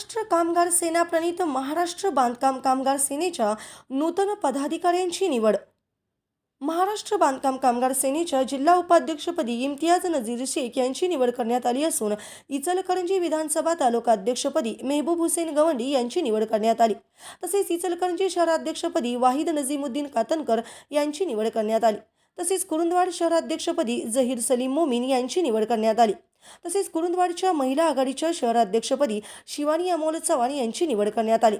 महाराष्ट्र कामगार सेना प्रणित महाराष्ट्र बांधकाम कामगार सेनेच्या नूतन पदाधिकाऱ्यांची निवड. महाराष्ट्र बांधकाम कामगार सेनेच्या जिल्हा उपाध्यक्षपदी इम्तियाज नजीर शेख यांची निवड करण्यात आली असून इचलकरंजी विधानसभा तालुकाध्यक्षपदी मेहबूब हुसेन गवंडी यांची निवड करण्यात आली. तसेच इचलकरंजी शहराध्यक्षपदी वाहिद नजीमुद्दीन कातनकर यांची निवड करण्यात आली. तसेच कुरुंदवाड शहराध्यक्षपदी जहीर सलीम मोमीन यांची निवड करण्यात आली. तसेच कुरुंदवाडच्या महिला आघाडीच्या शहराध्यक्षपदी शिवानी अमोल चव्हाण यांची निवड करण्यात आली.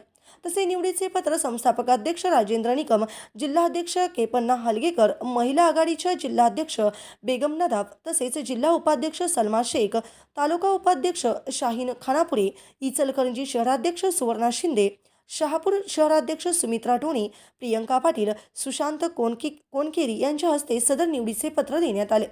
तसे निवडीचे पत्र संस्थापकाध्यक्ष राजेंद्र निकम जिल्हाध्यक्ष केपन्ना हलगेकर महिला आघाडीच्या जिल्हाध्यक्ष बेगम नदाब तसेच जिल्हा उपाध्यक्ष सलमा शेख तालुका उपाध्यक्ष शाहीन खानापुरे इचलकरंजी शहराध्यक्ष सुवर्णा शिंदे शहापूर शहराध्यक्ष सुमित्रा टोणे प्रियंका पाटील सुशांत कोनकी कोनकेरी यांच्या हस्ते सदर निवडीचे पत्र देण्यात आले.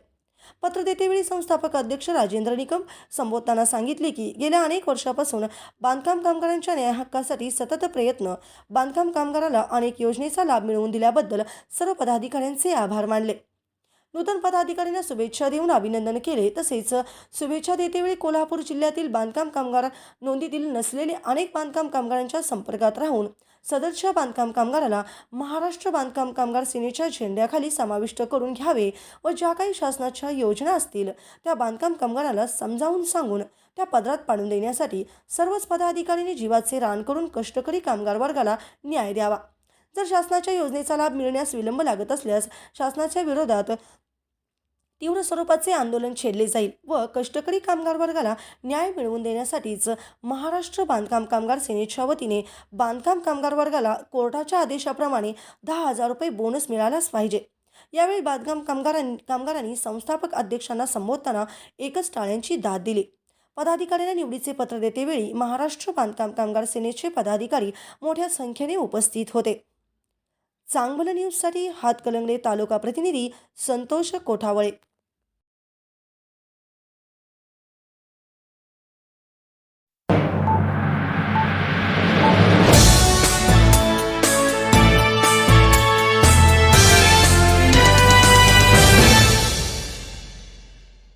पत्र देतेवेळी संस्थापक अध्यक्ष राजेंद्र निकम संबोधताना सांगितले की गेल्या अनेक वर्षापासून बांधकाम कामगारांच्या न्याय हक्कासाठी सतत प्रयत्न बांधकाम कामगाराला अनेक योजनेचा लाभ मिळवून दिल्याबद्दल सर्व पदाधिकाऱ्यांचे आभार मानले. नूतन पदाधिकाऱ्यांना शुभेच्छा देऊन अभिनंदन केले. तसेच शुभेच्छा देतेवेळी कोल्हापूर जिल्ह्यातील बांधकाम कामगार नोंदीतील नसलेले अनेक बांधकाम कामगारांच्या संपर्कात राहून सदरच्या बांधकाम कामगाराला महाराष्ट्र बांधकाम कामगार सेनेच्या झेंड्याखाली समाविष्ट करून घ्यावे व ज्या काही शासनाच्या योजना असतील त्या बांधकाम कामगाराला समजावून सांगून त्या पदरात पाडून देण्यासाठी सर्वच पदाधिकाऱ्यांनी जीवाचे रान करून कष्टकरी कामगार वर्गाला न्याय द्यावा. जर शासनाच्या योजनेचा लाभ मिळण्यास विलंब लागत असल्यास शासनाच्या विरोधात तीव्र स्वरूपाचे आंदोलन छेडले जाईल व कष्टकरी कामगार वर्गाला न्याय मिळवून देण्यासाठीच महाराष्ट्र बांधकाम कामगार सेनेच्या वतीने बांधकाम कामगार वर्गाला कोर्टाच्या आदेशाप्रमाणे दहा हजार रुपये बोनस मिळालाच पाहिजे. यावेळी बांधकाम कामगारांनी कामगारांनी संस्थापक अध्यक्षांना संबोधताना एकच टाळ्यांची दाद दिली. पदाधिकाऱ्यांना निवडीचे पत्र देतेवेळी महाराष्ट्र बांधकाम कामगार सेनेचे पदाधिकारी मोठ्या संख्येने उपस्थित होते. चांगलं न्यूजसाठी हातकलंगले तालुका प्रतिनिधी संतोष कोठावळे.